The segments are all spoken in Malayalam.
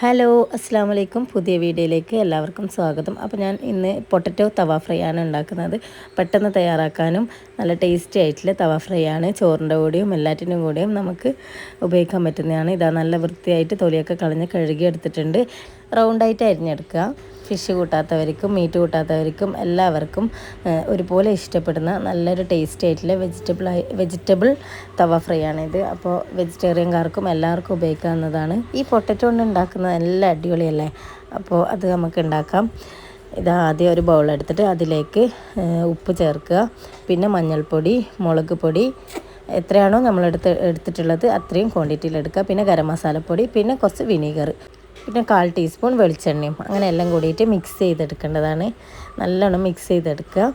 ഹലോ അസ്സാം വലൈക്കും പുതിയ വീഡിയോയിലേക്ക് എല്ലാവർക്കും സ്വാഗതം. അപ്പോൾ ഞാൻ ഇന്ന് പൊട്ടറ്റോ തവ ഫ്രൈ ആണ് ഉണ്ടാക്കുന്നത്. പെട്ടെന്ന് തയ്യാറാക്കാനും നല്ല ടേസ്റ്റി ആയിട്ടുള്ള തവ ഫ്രൈ ആണ് ചോറിന്റെ കൂടെയും എല്ലാറ്റിനും കൂടെയും നമുക്ക് ഉപയോഗിക്കാൻ പറ്റുന്നതാണ്. ഇതാ നല്ല വൃത്തിയായിട്ട് തൊലിയൊക്കെ കളഞ്ഞ് കഴുകി എടുത്തിട്ടുണ്ട് റൗണ്ടായിട്ട് അരിഞ്ഞെടുക്കുക. ഫിഷ് കൂട്ടാത്തവർക്കും മീറ്റ് കൂട്ടാത്തവർക്കും എല്ലാവർക്കും ഒരുപോലെ ഇഷ്ടപ്പെടുന്ന നല്ലൊരു ടേസ്റ്റി ആയിട്ടുള്ള വെജിറ്റബിൾ വെജിറ്റബിൾ തവ ഫ്രൈ ആണിത്. അപ്പോൾ വെജിറ്റേറിയൻകാർക്കും എല്ലാവർക്കും ഉപയോഗിക്കാവുന്നതാണ്. ഈ പൊട്ടറ്റോ കൊണ്ട് ഉണ്ടാക്കുന്നത് നല്ല അടിപൊളിയല്ലേ? അപ്പോൾ അത് നമുക്ക് ഉണ്ടാക്കാം. ഇത് ആദ്യം ഒരു ബൗൾ എടുത്തിട്ട് അതിലേക്ക് ഉപ്പ് ചേർക്കുക. പിന്നെ മഞ്ഞൾപ്പൊടി മുളക് പൊടി എത്രയാണോ നമ്മളെടുത്ത് എടുത്തിട്ടുള്ളത് അത്രയും ക്വാണ്ടിറ്റിയിൽ എടുക്കുക. പിന്നെ ഗരം മസാലപ്പൊടി പിന്നെ കുറച്ച് വിനീഗർ പിന്നെ കാൽ ടീസ്പൂൺ വെളിച്ചെണ്ണയും അങ്ങനെ എല്ലാം കൂടിയിട്ട് മിക്സ് ചെയ്തെടുക്കേണ്ടതാണ്. നല്ലോണം മിക്സ് ചെയ്തെടുക്കുക.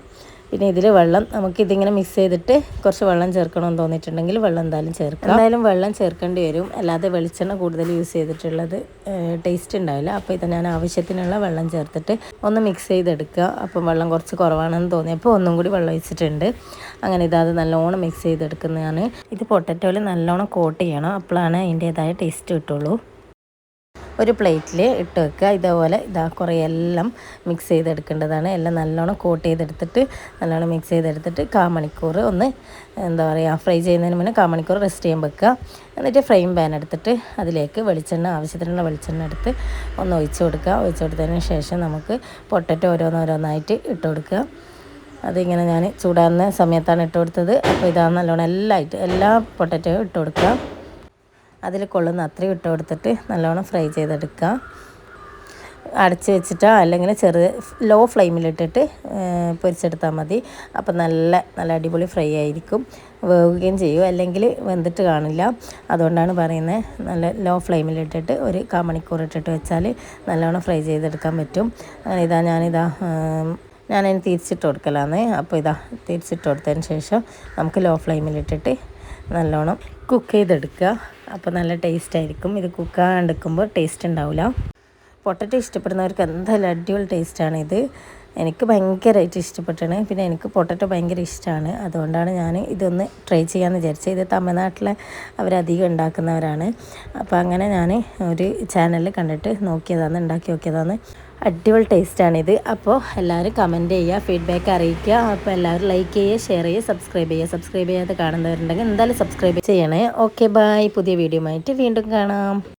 പിന്നെ ഇതിൽ വെള്ളം നമുക്കിതിങ്ങനെ മിക്സ് ചെയ്തിട്ട് കുറച്ച് വെള്ളം ചേർക്കണമെന്ന് തോന്നിയിട്ടുണ്ടെങ്കിൽ വെള്ളം എന്തായാലും ചേർക്കുക എന്തായാലും വെള്ളം ചേർക്കേണ്ടി വരും. അല്ലാതെ വെളിച്ചെണ്ണ കൂടുതൽ യൂസ് ചെയ്തിട്ടുള്ളത് ടേസ്റ്റ് ഉണ്ടാവില്ല. അപ്പോൾ ഇത് ഞാൻ ആവശ്യത്തിനുള്ള വെള്ളം ചേർത്തിട്ട് ഒന്ന് മിക്സ് ചെയ്തെടുക്കുക. അപ്പം വെള്ളം കുറച്ച് കുറവാണെന്ന് തോന്നിയപ്പോൾ ഒന്നും കൂടി വെള്ളം ഒഴിച്ചിട്ടുണ്ട്. അങ്ങനെ ഇതാത് നല്ലോണം മിക്സ് ചെയ്തെടുക്കുന്നതാണ്. ഇത് പൊട്ടറ്റോയിൽ നല്ലോണം കോട്ട് ചെയ്യണം. അപ്പോഴാണ് അതിന്റേതായ ടേസ്റ്റ് കിട്ടുള്ളൂ. ഒരു പ്ലേറ്റിൽ ഇട്ട് വെക്കുക. ഇതേപോലെ ഇതാ കുറേ എല്ലാം മിക്സ് ചെയ്തെടുക്കേണ്ടതാണ്. എല്ലാം നല്ലോണം കോട്ട് ചെയ്തെടുത്തിട്ട് നല്ലോണം മിക്സ് ചെയ്തെടുത്തിട്ട് കാ മണിക്കൂർ ഒന്ന് എന്താ പറയുക ഫ്രൈ ചെയ്യുന്നതിന് മുന്നേ കാ മണിക്കൂർ റെസ്റ്റ് ചെയ്യാൻ വെക്കുക. എന്നിട്ട് ഫ്രെയിം പാൻ എടുത്തിട്ട് അതിലേക്ക് വെളിച്ചെണ്ണ ആവശ്യത്തിനുള്ള വെളിച്ചെണ്ണ എടുത്ത് ഒന്ന് ഒഴിച്ചു കൊടുക്കുക. ഒഴിച്ചു കൊടുത്തതിന് ശേഷം നമുക്ക് പൊട്ടറ്റോ ഓരോന്നോരോന്നായിട്ട് ഇട്ട് കൊടുക്കുക. അതിങ്ങനെ ഞാൻ ചൂടാകുന്ന സമയത്താണ് ഇട്ട് കൊടുത്തത്. അപ്പോൾ ഇതാ നല്ലോണം എല്ലായിട്ട് എല്ലാ പൊട്ടറ്റോ ഇട്ട് കൊടുക്കുക. അതിൽ കൊള്ളുന്ന അത്രയും ഇട്ട് കൊടുത്തിട്ട് നല്ലോണം ഫ്രൈ ചെയ്തെടുക്കുക. അടച്ച് വെച്ചിട്ടോ അല്ലെങ്കിൽ ചെറു ലോ ഫ്ലെയിമിലിട്ടിട്ട് പൊരിച്ചെടുത്താൽ മതി. അപ്പം നല്ല നല്ല അടിപൊളി ഫ്രൈ ആയിരിക്കും. വേവുകയും ചെയ്യും. അല്ലെങ്കിൽ വെന്തിട്ട് കാണില്ല. അതുകൊണ്ടാണ് പറയുന്നത് നല്ല ലോ ഫ്ലെയിമിലിട്ടിട്ട് ഒരു കാ മണിക്കൂർ ഇട്ടിട്ട് വെച്ചാൽ നല്ലോണം ഫ്രൈ ചെയ്തെടുക്കാൻ പറ്റും. അങ്ങനെ ഇതാ ഞാനിതാ ഞാനതിന് തിരിച്ചിട്ട് കൊടുക്കലാന്ന്. അപ്പോൾ ഇതാ തിരിച്ചിട്ട് കൊടുത്തതിന് ശേഷം നമുക്ക് ലോ ഫ്ലെയിമിലിട്ടിട്ട് നല്ലോണം കുക്ക് ചെയ്തെടുക്കുക. അപ്പോൾ നല്ല ടേസ്റ്റ് ആയിരിക്കും. ഇത് കുക്കാണ്ടെടുക്കുമ്പോൾ ടേസ്റ്റ് ഉണ്ടാവില്ല. പൊട്ടറ്റോ ഇഷ്ടപ്പെടുന്നവർക്ക് എന്തായാലും അടിപൊളി ടേസ്റ്റാണ് ഇത്. എനിക്ക് ഭയങ്കരമായിട്ട് ഇഷ്ടപ്പെട്ടാണ്. പിന്നെ എനിക്ക് പൊട്ടറ്റോ ഭയങ്കര ഇഷ്ടമാണ്. അതുകൊണ്ടാണ് ഞാൻ ഇതൊന്ന് ട്രൈ ചെയ്യാമെന്ന് വിചാരിച്ചത്. ഇത് തമിഴ്നാട്ടിലെ അവരധികം ഉണ്ടാക്കുന്നവരാണ്. അപ്പോൾ അങ്ങനെ ഞാൻ ഒരു ചാനലിൽ കണ്ടിട്ട് നോക്കിയതാണ് ഉണ്ടാക്കി നോക്കിയതാണ് അടിപൊളി ടേസ്റ്റാണിത് അപ്പോൾ എല്ലാവരും കമന്റ് ചെയ്യുക ഫീഡ്ബാക്ക് അറിയിക്കുക. അപ്പോൾ എല്ലാവരും ലൈക്ക് ചെയ്യുക ഷെയർ ചെയ്യുക സബ്സ്ക്രൈബ് ചെയ്യുക. സബ്സ്ക്രൈബ് ചെയ്യാതെ കാണുന്നവരുണ്ടെങ്കിൽ എന്തായാലും സബ്സ്ക്രൈബ് ചെയ്യണേ. ഓക്കെ ബായ് പുതിയ വീഡിയോ ആയിട്ട് വീണ്ടും കാണാം.